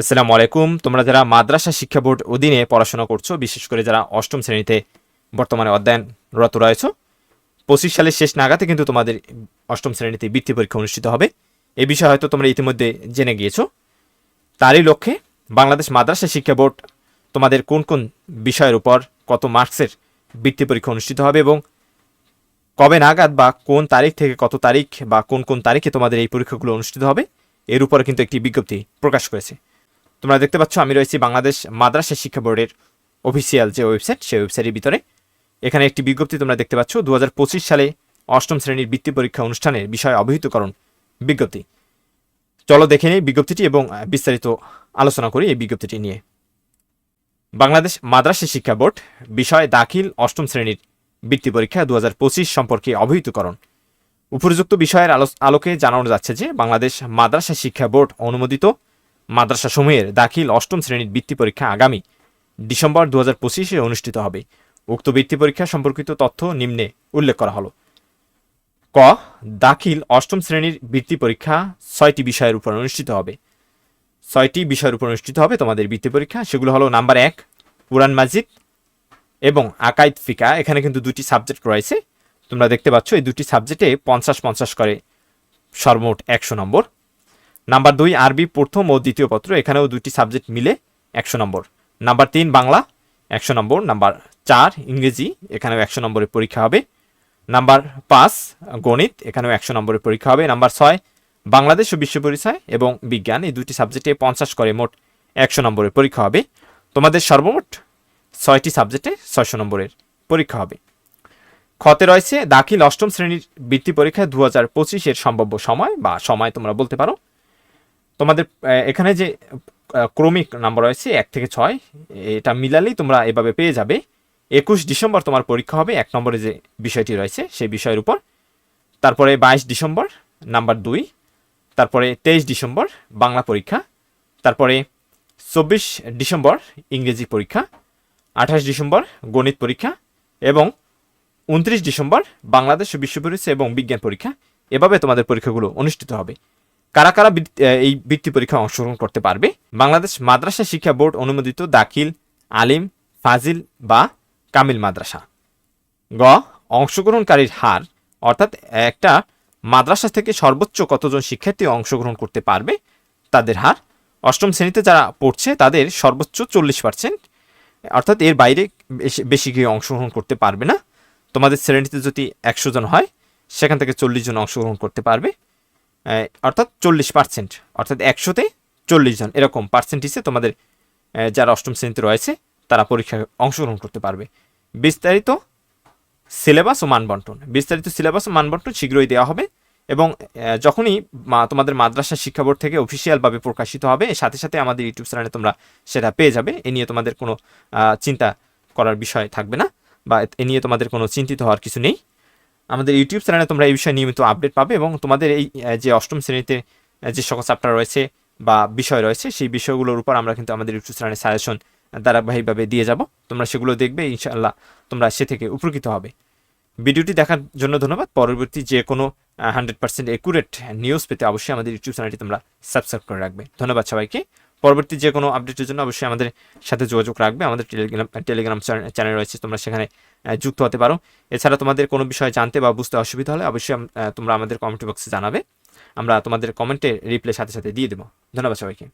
আসসালামু আলাইকুম তোমরা যারা মাদ্রাসা শিক্ষা বোর্ড অধীনে পড়াশোনা করছ, বিশেষ করে যারা অষ্টম শ্রেণীতে বর্তমানে অধ্যয়নরত রয়েছে, পঁচিশ সালের শেষ নাগাতে কিন্তু তোমাদের অষ্টম শ্রেণীতে বৃত্তি পরীক্ষা অনুষ্ঠিত হবে। এ বিষয়ে হয়তো তোমরা ইতিমধ্যে জেনে গিয়েছো। তারই লক্ষ্যে বাংলাদেশ মাদ্রাসা শিক্ষা বোর্ড তোমাদের কোন কোন বিষয়ের উপর কত মার্কসের বৃত্তি পরীক্ষা অনুষ্ঠিত হবে এবং কবে নাগাদ বা কোন তারিখ থেকে কত তারিখ বা কোন কোন তারিখে তোমাদের এই পরীক্ষাগুলো অনুষ্ঠিত হবে, এর উপরে কিন্তু একটি বিজ্ঞপ্তি প্রকাশ করেছে। তোমরা দেখতে পাচ্ছ, আমি রয়েছি বাংলাদেশ মাদ্রাসা শিক্ষা বোর্ডের অফিসিয়াল যে ওয়েবসাইট সেই ওয়েবসাইটের ভিতরে। এখানে একটি বিজ্ঞপ্তি তোমরা দেখতে পাচ্ছ দু হাজার পঁচিশ সালে অষ্টম শ্রেণির বৃত্তি পরীক্ষা অনুষ্ঠানের বিষয় অবহিতকরণ বিজ্ঞপ্তি। চলো দেখে নিই বিজ্ঞপ্তিটি এবং বিস্তারিত আলোচনা করি এই বিজ্ঞপ্তিটি নিয়ে। বাংলাদেশ মাদ্রাসা শিক্ষা বোর্ড বিষয় দাখিল অষ্টম শ্রেণির বৃত্তি পরীক্ষা দু হাজার পঁচিশ সম্পর্কে অবহিতকরণ। উপযুক্ত বিষয়ের আলো- আলোকে জানানো যাচ্ছে যে, বাংলাদেশ মাদ্রাসা শিক্ষা বোর্ড অনুমোদিত মাদ্রাসা সমূহের দাখিল অষ্টম শ্রেণির বৃত্তি পরীক্ষা আগামী ডিসেম্বর দু হাজার পঁচিশে অনুষ্ঠিত হবে। উক্ত বৃত্তি পরীক্ষা সম্পর্কিত তথ্য নিম্নে উল্লেখ করা হলো। ক, দাখিল অষ্টম শ্রেণির বৃত্তি পরীক্ষা ছয়টি বিষয়ের উপর অনুষ্ঠিত হবে। ছয়টি বিষয়ের উপর অনুষ্ঠিত হবে তোমাদের বৃত্তি পরীক্ষা, সেগুলো হলো নাম্বার এক, কুরআন মাজিদ এবং আকাইদ ফিকা। এখানে কিন্তু দুটি সাবজেক্ট রয়েছে। তোমরা দেখতে পাচ্ছ এই দুটি সাবজেক্টে পঞ্চাশ পঞ্চাশ করে সর্বমোট একশো নম্বর। নাম্বার দুই, আরবি প্রথম ও দ্বিতীয় পত্র, এখানেও দুটি সাবজেক্ট মিলে একশো নম্বর। নাম্বার তিন, বাংলা, একশো নম্বর। নাম্বার চার, ইংরেজি, এখানেও একশো নম্বরের পরীক্ষা হবে। নাম্বার পাঁচ, গণিত, এখানেও একশো নম্বরের পরীক্ষা হবে। নাম্বার ছয়, বাংলাদেশ ও বিশ্ব পরিচয় এবং বিজ্ঞান, এই দুটি সাবজেক্টে পঞ্চাশ করে মোট একশো নম্বরের পরীক্ষা হবে। তোমাদের সর্বমোট ছয়টি সাবজেক্টে ছয়শো নম্বরের পরীক্ষা হবে। খতে রয়েছে দাখিল অষ্টম শ্রেণির বৃত্তি পরীক্ষায় দু হাজার পঁচিশের সম্ভাব্য সময় বা সময় তোমরা বলতে পারো। তোমাদের এখানে যে ক্রমিক নাম্বার রয়েছে, এক থেকে ছয়, এটা মিলালেই তোমরা এভাবে পেয়ে যাবে। একুশ ডিসেম্বর তোমার পরীক্ষা হবে, এক নম্বরে যে বিষয়টি রয়েছে, সেই বিষয়ের উপর। তারপরে বাইশ ডিসেম্বর, নাম্বার দুই। তারপরে তেইশ ডিসেম্বর, বাংলা পরীক্ষা। তারপরে চব্বিশ ডিসেম্বর, ইংরেজি পরীক্ষা। আঠাশ ডিসেম্বর, গণিত পরীক্ষা। এবং উনত্রিশ ডিসেম্বর, বাংলাদেশ বিশ্ব পরিচয় এবং বিজ্ঞান পরীক্ষা। এভাবে তোমাদের পরীক্ষাগুলো অনুষ্ঠিত হবে। কারা কারা এই বৃত্তি পরীক্ষা অংশগ্রহণ করতে পারবে? বাংলাদেশ মাদ্রাসা শিক্ষা বোর্ড অনুমোদিত দাখিল, আলিম, ফাজিল বা কামিল মাদ্রাসা। গ, অংশগ্রহণকারীর হার, অর্থাৎ একটা মাদ্রাসা থেকে সর্বোচ্চ কতজন শিক্ষার্থী অংশগ্রহণ করতে পারবে, তাদের হার। অষ্টম শ্রেণীতে যারা পড়ছে, তাদের সর্বোচ্চ চল্লিশ পার্সেন্ট অর্থাৎ এর বাইরে বেশি কেউ অংশগ্রহণ করতে পারবে না। তোমাদের শ্রেণীতে যদি একশো জন হয়, সেখান থেকে চল্লিশ জন অংশগ্রহণ করতে পারবে। অর্থাৎ চল্লিশ পার্সেন্ট অর্থাৎ একশোতে চল্লিশ জন, এরকম পার্সেন্টেজে তোমাদের যারা অষ্টম শ্রেণীতে রয়েছে, তারা পরীক্ষায় অংশগ্রহণ করতে পারবে। বিস্তারিত সিলেবাস ও মানবন্টন, বিস্তারিত সিলেবাস ও মানবন্টন শীঘ্রই দেওয়া হবে এবং যখনই তোমাদের মাদ্রাসা শিক্ষা বোর্ড থেকে অফিসিয়ালভাবে প্রকাশিত হবে, সাথে সাথে আমাদের ইউটিউব চ্যানেলে তোমরা সেটা পেয়ে যাবে। এ নিয়ে তোমাদের কোনো চিন্তা করার বিষয় থাকবে না বা এ নিয়ে তোমাদের কোনো চিন্তিত হওয়ার কিছু নেই। আমাদের ইউটিউব চ্যানেলে তোমরা এই বিষয়ে নিয়মিত আপডেট পাবে এবং তোমাদের এই যে অষ্টম শ্রেণীতে যে সকল চ্যাপ্টার রয়েছে বা বিষয় রয়েছে, সেই বিষয়গুলোর উপর আমরা কিন্তু আমাদের ইউটিউব চ্যানেলে সাজেশন ধারাবাহিকভাবে দিয়ে যাব। তোমরা সেগুলো দেখবে, ইনশাআল্লাহ তোমরা সে থেকে উপকৃত হবে। ভিডিওটি দেখার জন্য ধন্যবাদ। পরবর্তী যে কোনো হান্ড্রেড পার্সেন্ট একুরেট নিউজ পেতে অবশ্যই আমাদের ইউটিউব চ্যানেলটি তোমরা সাবস্ক্রাইব করে রাখবে। ধন্যবাদ সবাইকে। পরবর্তী যে কোনো আপডেটের জন্য অবশ্যই আমাদের সাথে যোগাযোগ রাখবে। আমাদের টেলিগ্রাম টেলিগ্রাম চ্যানেল রয়েছে, তোমরা সেখানে যুক্ত হতে পারো। এছাড়া তোমাদের কোনো বিষয়ে জানতে বা বুঝতে অসুবিধা হলে অবশ্যই তোমরা আমাদের কমেন্ট বক্সে জানাবে। আমরা তোমাদের কমেন্টে রিপ্লাই সাথে সাথে দিয়ে দেবো। ধন্যবাদ সবাইকে।